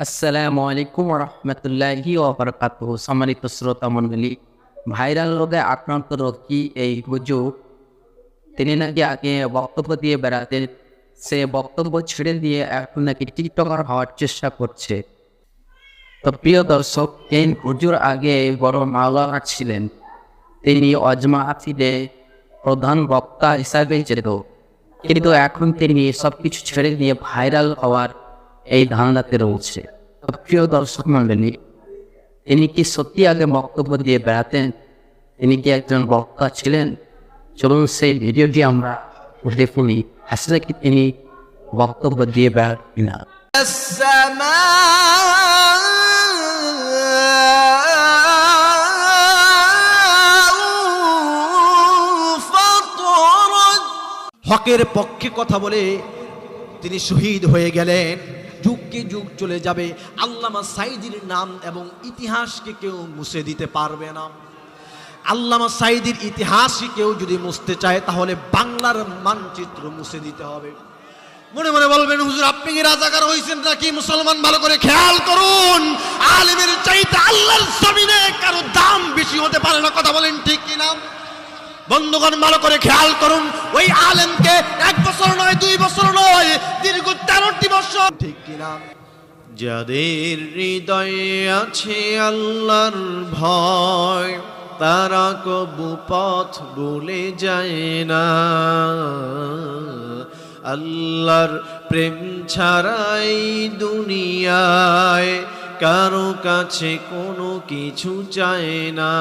আসসালামু আলাইকুম রহমতুল্লাহি ওবরকাত সম্মানিত শ্রোতা মণ্ডলী, ভাইরাল রোগে আক্রান্ত রোগী এই হুজুর, তিনি নাকি আগে বক্তব্য দিয়ে বেড়াতেন, সে বক্তব্য ছেড়ে দিয়ে এখন নাকি টিকটকার হওয়ার চেষ্টা করছে। তো প্রিয় দর্শক এই হুজুর আগে বড় মাওলানা ছিলেন? তিনি অজমা আফিদে প্রধান বক্তা হিসাবে যেত। কিন্তু এখন তিনি সব কিছু ছেড়ে দিয়ে ভাইরাল হওয়ার এই ধারণাতে রয়েছে প্রিয় দর্শক মন্ডলী তিনি কি সত্যি আগে বক্তব্য দিয়ে বেড়াতেন? তিনি কি একজন বক্তা ছিলেন? চলুন সেই ভিডিওটি আমরা উঠে ফুলি। আসলে কি তিনি বক্তব্য দিয়ে বেড়ান কিনা। হকের পক্ষে কথা বলে তিনি শহীদ হয়ে গেলেন। যুগকে যুগ চলে যাবে। আল্লামা সাইদির নাম এবং ইতিহাসকে কেউ মুছে দিতে পারবে না। আল্লামা সাইদির ইতিহাসকে কেউ যদি মুছতে চায়, তাহলে বাংলার মানচিত্র মুছে দিতে হবে। মনে মনে বলবেন, হুজুর, আপনি কি রাজাকার হয়েছেন নাকি? মুসলমান ভালো করে খেয়াল করুন। আলিমের চাইতে আল্লাহর জমিনে কারও দাম বেশি হতে পারে না। কথা বলেন ঠিক কিনা? বন্ধুগণ ভালো করে খেয়াল করুন ওই আলেমকে এক বছর নয় দুই বছর নয় দীর্ঘ তেরোটি বছর। ঠিক কিনা? যাদের হৃদয়ে আছে আল্লাহর ভয় তারা কবু পথ বলে যায় না। আল্লাহর প্রেম ছাড়াই দুনিয়ায় কারও কাছে কোনো কিছু চায় না।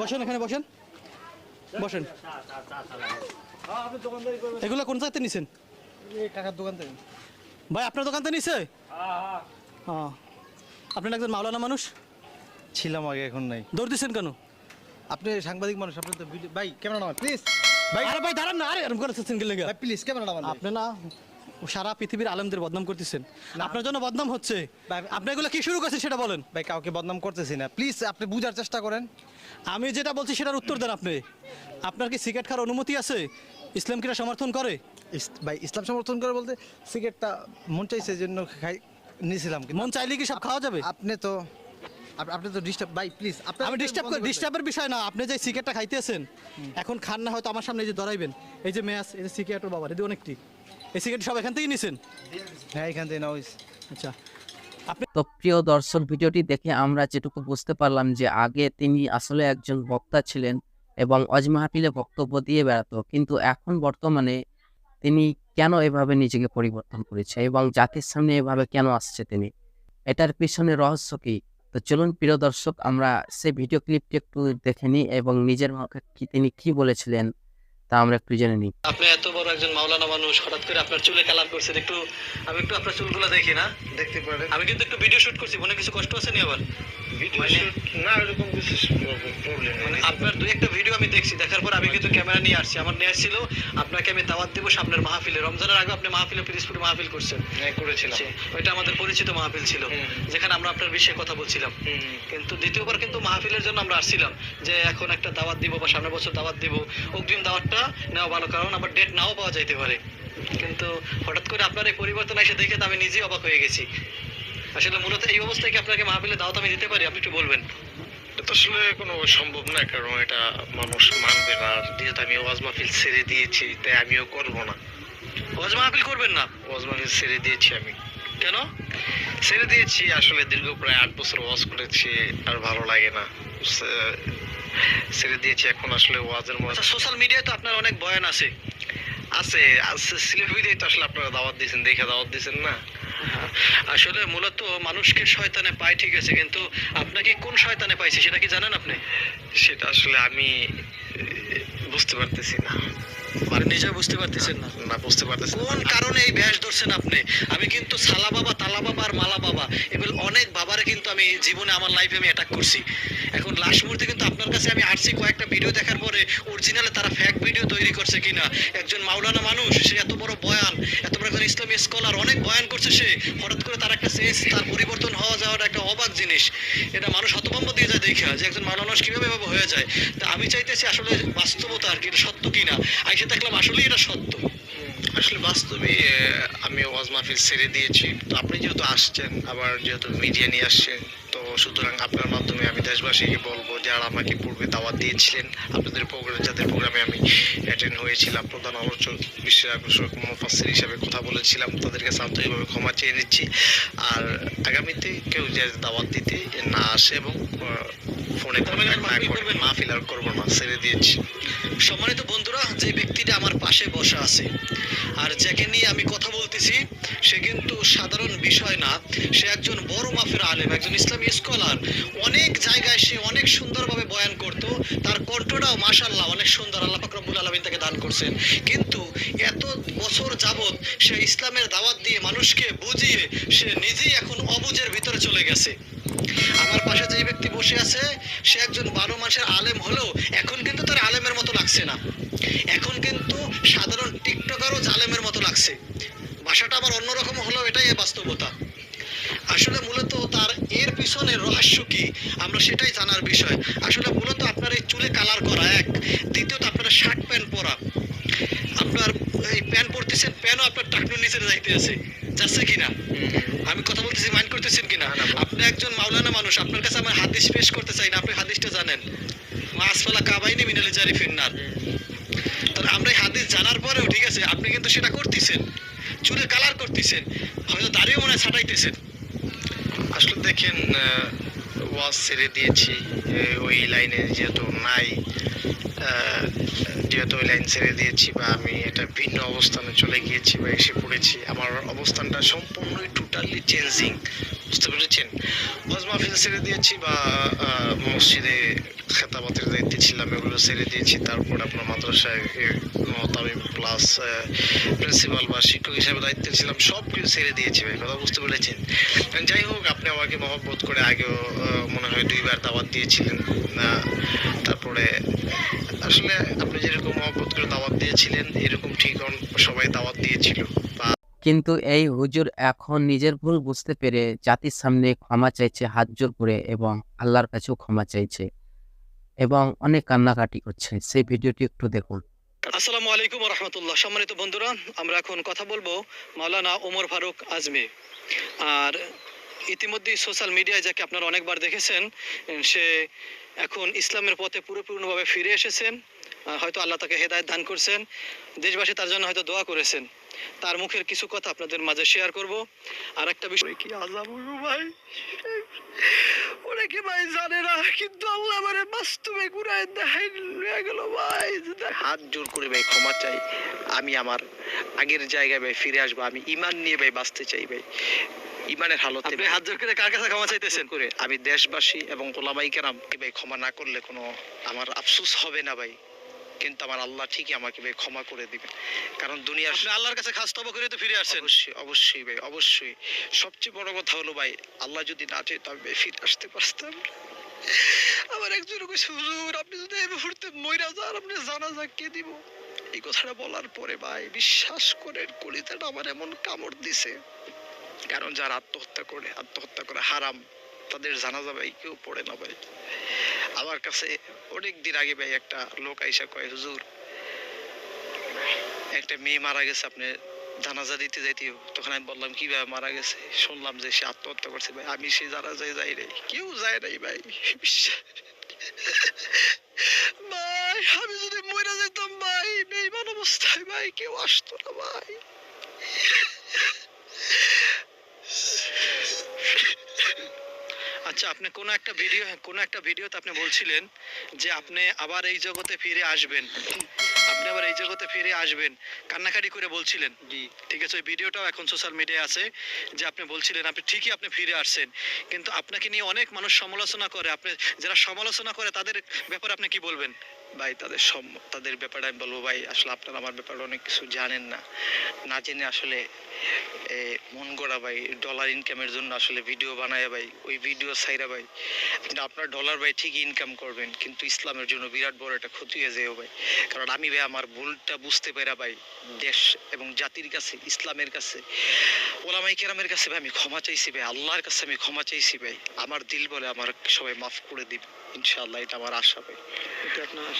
বসেন এখানে বসেন। বসেন। এগুলো কোন জায়গাতে নিছেন? কাকার দোকান থেকে ভাই আপনার দোকানতে নিছে? হ্যাঁ আপনি একজন মাওলানা মানুষ? ছিলাম আগে এখন নাই। দৌড় দিচ্ছেন কেন? আপনি সাংবাদিক মানুষ আপনি তো ভাই ক্যামেরা নামান প্লিজ ভাই আরে ভাই দাঁড়ান না। আরে এরকম করে গেলে ভাই প্লিজ ক্যামেরা নামান আপনি না সারা পৃথিবীর আলেমদের বদনাম করতেছেন। আপনার জন্য বদনাম হচ্ছে। আপনি এগুলো কি শুরু করছেন সেটা বলেন। ভাই কাউকে বদনাম করতেছি না। প্লিজ আপনি বুঝার চেষ্টা করেন। আমি যেটা বলছি সেটার উত্তর দেন আপনি। আপনার কি সিগারেট খাওয়ার অনুমতি আছে? ইসলাম কিরা সমর্থন করে? ভাই ইসলাম সমর্থন করে বলতে সিগারেটটা মন চাইছে জন্য খাই নিয়েছিলাম মন চাইলে কি সব খাওয়া যাবে? আপনি তো আপনি তো ডিস্টার্ব ভাই প্লিজ আপনি আমি ডিস্টার্ব ডিস্টার্বের বিষয় না আপনি যে সিগারেটটা খাইতেছেন এখন খান না হয়তো আমার সামনে এই যে ধরাইবেন। এই যে ম্যাচ এই যে সিগারেটের বাবার এই অনেকটি। এই সিগারেট সব এখান থেকেই নিছেন? হ্যাঁ এখান থেকে না আচ্ছা। তো প্রিয় দর্শক ভিডিওটি দেখে আমরা যেটুকু বুঝতে পারলাম যে আগে তিনি আসলে একজন বক্তা ছিলেন এবং অজমাহাপিলে বক্তব্য দিয়ে বেড়াতো কিন্তু এখন বর্তমানে তিনি কেন এভাবে নিজেকে পরিবর্তন করেছে এবং জাতির সামনে এভাবে কেন আসছে তিনি? এটার পিছনে রহস্য কি? তো চলুন প্রিয় দর্শক আমরা সেই ভিডিও ক্লিপটি একটু দেখে নিই এবং নিজের মুখে কি তিনি কি বলেছিলেন তা আমরা একটু জেনে নিই। আপনি এত বড় একজন মাওলানা মানুষ হঠাৎ করে আপনার চুলে কালার করছেন একটু আমি একটু আপনার চুলগুলো দেখি না? দেখতে পারেন। আমি কিন্তু একটু ভিডিও শুট করছি মনে কিছু কষ্ট আছে নি আবার? ভিডিও মানে- শুট না এরকম কিছু প্রবলেম মানে আপনার দুই একটা ভিডিও আমি দেখছি দেখার পর আমি কিন্তু ক্যামেরা নিয়ে আসছি। আমার নিয়ে আসছিল আপনাকে আমি দাওয়াত দেবো সামনের মাহফিলে। রমজানের আগে আপনি মাহফিলে পিরিসপুরে মাহফিল করছেন। হ্যাঁ করেছিলাম। ওইটা আমাদের পরিচিত মাহফিল ছিল যেখানে আমরা আপনার বিষয়ে কথা বলছিলাম। কিন্তু দ্বিতীয়বার কিন্তু মাহফিলের জন্য আমরা আসছিলাম যে এখন একটা দাওয়াত দিব বা সামনের বছর দাওয়াত দিব অগ্রিম দাওয়াতটা নেওয়া ভালো কারণ আবার ডেট নাও পাওয়া যাইতে পারে। কিন্তু হঠাৎ করে আপনার এই পরিবর্তন এসে দেখে তো আমি নিজেই অবাক হয়ে গেছি। আসলে মূলত এই অবস্থায় কি আপনাকে মাহফিলে দাওয়াত আমি দিতে পারি? আপনি একটু বলবেন। এটা তো আসলে কোনো সম্ভব না কারণ এটা মানুষ মানবে না। আর যেহেতু আমি ওয়াজ মাহফিল ছেড়ে দিয়েছি তাই আমিও করব না। ওয়াজ মাহফিল করবেন না? ওয়াজ মাহফিল ছেড়ে দিয়েছি আমি। কেন? ছেড়ে দিয়েছি আসলে দীর্ঘ প্রায় আট বছর ওয়াজ করেছি আর ভালো লাগে না। ছেড়ে দিয়েছি এখন আসলে ওয়াজের মধ্যে। সোশ্যাল মিডিয়ায় তো আপনার অনেক বয়ান আছে। আছে আছে সিলেট তো আসলে আপনারা দাওয়াত দিয়েছেন দেখে দাওয়াত দিয়েছেন না। আসলে মূলত মানুষকে শয়তানে পাই ঠিক আছে কিন্তু আপনাকে কোন শয়তানে পাইছে সেটা কি জানেন আপনি? সেটা আসলে আমি বুঝতে পারতেছি না। মানে নিজে বুঝতে পারতেছেন না। না বুঝতে পারতেছি না। কোন কারণে এই ব্যাস ধরছেন আপনি? আমি কিন্তু সালা বাবা তালা বাবা আর মালা বাবা এগুলো অনেক বাবারে কিন্তু আমি জীবনে আমার লাইফে আমি অ্যাটাক করছি। এখন লাস্ট মুহূর্তে কিন্তু আপনার কাছে আমি আসছি কয়েকটা ভিডিও দেখার পরে অরিজিনালে তারা ফ্যাক ভিডিও তৈরি করছে কিনা? একজন মাওলানা মানুষ সে এত বড় বয়ান এত বড় একজন ইসলামী স্কলার অনেক বয়ান করছে সে। হঠাৎ করে তার একটা সেন্স তার পরিবর্তন হওয়া যাওয়ার একটা অবাক জিনিস। এটা মানুষ হতভম্ব দিয়ে যায় দেখা যে একজন মাওলানা মানুষ কীভাবে এভাবে হয়ে যায়? তা আমি চাইতেছি আসলে বাস্তবতা আর কি সত্য কিনা? আইসে দেখলাম আসলেই এটা সত্য। আসলে বাস্তবে আমি ওয়াজ মাহফিল ছেড়ে দিয়েছি। তো আপনি যেহেতু আসছেন, আবার যেহেতু মিডিয়া নিয়ে আসছেন, তো সুতরাং আপনার মাধ্যমে আমি দেশবাসীকে বলব, যারা আমাকে পূর্বে দাওয়াত দিয়েছিলেন, আপনাদের প্রোগ্রাম, যাদের প্রোগ্রামে আমি অ্যাটেন্ড হয়েছিলাম, প্রধান আলোচক, বিশ্বের আকর্ষক মুফাসির হিসাবে কথা বলেছিলাম, তাদের কাছে আন্তরিকভাবে ক্ষমা চেয়ে নিচ্ছি। আর আগামীতে কেউ যে দাওয়াত দিতে না আসে এবং ফোনে না করে মাহফিল আর করব না ছেড়ে দিয়েছি। সম্মানিত বন্ধুরা যে ব্যক্তিটা আমার পাশে বসা আছে আর যাকে নিয়ে আমি কথা বলতেছি সে কিন্তু সাধারণ বিষয় না। সে একজন বড় মাফের আলেম একজন ইসলামী স্কলার। অনেক জায়গায় সে অনেক সুন্দরভাবে বয়ান করত। তার কণ্ঠটাও মাশাল্লাহ অনেক সুন্দর আল্লাহ পাক রব্বুল আলামিন তাকে দান করছেন। কিন্তু এত বছর যাবত সে ইসলামের দাওয়াত দিয়ে মানুষকে বুঝিয়ে সে নিজেই এখন অবুজের ভিতরে চলে গেছে। আমার পাশে যে ব্যক্তি বসে আছে সে একজন বারো মাসের আলেম হলেও এখন কিন্তু তার আলেমের মতো লাগছে না। এখন কিন্তু সাধারণ টিকটকারও জালেমের মতো লাগছে। ভাষাটা আবার অন্যরকম হলেও এটাই বাস্তবতা। আসলে মূলত তার এর পিছনে রহস্য কি, আমরা সেটাই জানার বিষয়। আসলে মূলত আপনার এই চুলে কালার করা এক, দ্বিতীয়ত আপনার শার্ট প্যান্ট পরা। আপনার এই প্যান্ট পরতেছেন, প্যানও আপনার টাকনুর নিচে যাইতে আছে। যাচ্ছে কিনা? আমি কথা বলতেছি মাইন্ড করতেছেন কিনা? আপনি একজন মাওলানা মানুষ আপনার কাছে আমার হাদিস পেশ করতে চাই না আপনি হাদিসটা জানেন। মাসফালা কাবাইনি মিনালি জারি ফিন্নার। তাহলে আমরা এই হাদিস জানার পরেও ঠিক আছে আপনি কিন্তু সেটা করতেছেন। চুলে কালার করতেছেন। হয়তো দাঁড়িয়ে মনে হয় ছাটাইতেছেন। আসলে দেখেন ওয়াজ ছেড়ে দিয়েছি ওই লাইনে যেহেতু নাই যেহেতু ওই লাইন ছেড়ে দিয়েছি বা আমি এটা ভিন্ন অবস্থানে চলে গিয়েছি বা এসে পড়েছি, আমার অবস্থানটা সম্পূর্ণই টোটালি চেঞ্জিং বুঝতে পেরেছেন? ওয়াজ মাহফিল ছেড়ে দিয়েছি বা মসজিদে খেতাবাতের দায়িত্বে ছিলাম, এগুলো ছেড়ে দিয়েছি। তারপর আপনার মাদ্রাসায় মতামিম প্লাস প্রিন্সিপাল বা শিক্ষক হিসাবে দায়িত্বে ছিলাম সব কিছু ছেড়ে দিয়েছি ভাই, কথা বুঝতে পেরেছেন? যাই হোক, আপনি আমাকে মহব্বত করে আগেও মনে হয় দুইবার দাওয়াত দিয়েছিলেন তারপরে আসলে আপনি যেরকম মহব্বত করে দাওয়াত দিয়েছিলেন এরকম ঠিক সবাই দাওয়াত দিয়েছিল। কিন্তু এই হুজুর এখন নিজের ভুল বুঝতে পেরে জাতির সামনে ক্ষমা চাইছে হাত জোর করে এবং আল্লাহর কাছেও ক্ষমা চাইছে এবং অনেক কান্নাকাটি করছে। সেই ভিডিওটি একটু দেখুন। আসসালামু আলাইকুম রহমতুল্লাহ সম্মানিত বন্ধুরা আমরা এখন কথা বলব মাওলানা ওমর ফারুক আজমি। আর ইতিমধ্যে সোশ্যাল মিডিয়ায় যাকে আপনারা অনেকবার দেখেছেন সে এখন ইসলামের পথে পুরোপূর্ণভাবে ফিরে এসেছেন হয়তো আল্লাহ তাকে হেদায়ত দান করছেন দেশবাসী তার জন্য হয়তো দোয়া করেছেন। তার মুখের কিছু কথা আপনাদের মাঝে শেয়ার করব। আর একটা বিষয় কি আজাব হইবো ভাই? অনেকে ভাই জানে না কিন্তু আল্লাহ মানে বাস্তবে ঘুরায় দেখাই নিয়ে গেল ভাই। হাত জোর করে ভাই ক্ষমা চাই। আমি আমার আগের জায়গায় ভাই ফিরে আসব আমি ইমান নিয়ে ভাই বাঁচতে চাই ভাই। ইমানের হালতে আপনি হাত জোর করে কার কাছে ক্ষমা চাইতেছেন? করে আমি দেশবাসী এবং ওলামাই কেরামকে ভাই ক্ষমা না করলে কোনো আমার আফসোস হবে না ভাই। কিন্তু আমার আল্লাহ ঠিকই আমাকে ভাই ক্ষমা করে দিবেন। কারণ দুনিয়ার আপনি আল্লাহর কাছে খাস তবা করে তো ফিরে আসছেন অবশ্যই অবশ্যই ভাই অবশ্যই। সবচেয়ে বড় কথা হলো ভাই আল্লাহ যদি না চাইতো তবে ফিরে আসতে পারতাম। আমার একজন কইছে হুজুর আপনি যদি এই মুহূর্তে মইরা যান আপনি জানা যাক কে দিব? এই কথাটা বলার পরে ভাই বিশ্বাস করেন কলিতাটা আমার এমন কামড় দিছে। কারণ যারা আত্মহত্যা করে আত্মহত্যা করে হারাম, তাদের জানাজা ভাই কেউ পড়ে না ভাই। আমার কাছে অনেক দিন আগে ভাই একটা লোক আইসা কয়, হুজুর, একটা মেয়ে মারা গেছে, আপনি জানাজা দিতে যাইতে তখন আমি বললাম কীভাবে মারা গেছে? শুনলাম যে সে আত্মহত্যা করছে ভাই। আমি সে জানাজায় যাই নাই, কেউ যায় নাই ভাই। ভাই, আমি যদি মরে যেতাম ভাই বেইমান অবস্থায় ভাই, কেউ আসতো না ভাই। আচ্ছা আপনি কোন একটা ভিডিও কোন একটা ভিডিওতে আপনি বলছিলেন যে আপনি আবার এই জগতে ফিরে আসবেন। আপনি আবার এই জগতে ফিরে আসবেন। কান্নাকাটি করে বলছিলেন। জি। ঠিক আছে ওই ভিডিওটাও এখন সোশ্যাল মিডিয়ায় আছে যে আপনি বলছিলেন আপনি ঠিকই আপনি ফিরে আসছেন। কিন্তু আপনাকে নিয়ে অনেক মানুষ সমালোচনা করে। আপনি যারা সমালোচনা করে তাদের ব্যাপারে আপনি কি বলবেন? ভাই, তাদের সম, তাদের ব্যাপারে আমি বলব, ভাই, আসলে আপনারা আমার ব্যাপারে অনেক কিছু জানেন না। না জেনে আসলে মন গড়া, ভাই ডলার ইনকামের জন্য আসলে ভিডিও বানায়, ভাই, ওই ভিডিও সাইরা ভাই, কিন্তু আপনার ডলার ভাই, ঠিকই ইনকাম করবেন, কিন্তু ইসলামের জন্য বিরাট বড় একটা ক্ষতি হয়ে যাবে ভাই। কারণ আমি, ভাই, আমার ভুলটা বুঝতে পেরা ভাই, দেশ এবং জাতির কাছে, ইসলামের কাছে ওলামাই কেরামের কাছে, ভাই, আমি ক্ষমা চাইছি, ভাই, আল্লাহর কাছে আমি ক্ষমা চাইছি, ভাই। আমার দিল বলে আমার সবাই মাফ করে দিবে, ইনশাআল্লাহ, এটা আমার আশা, ভাই। এটা আপনার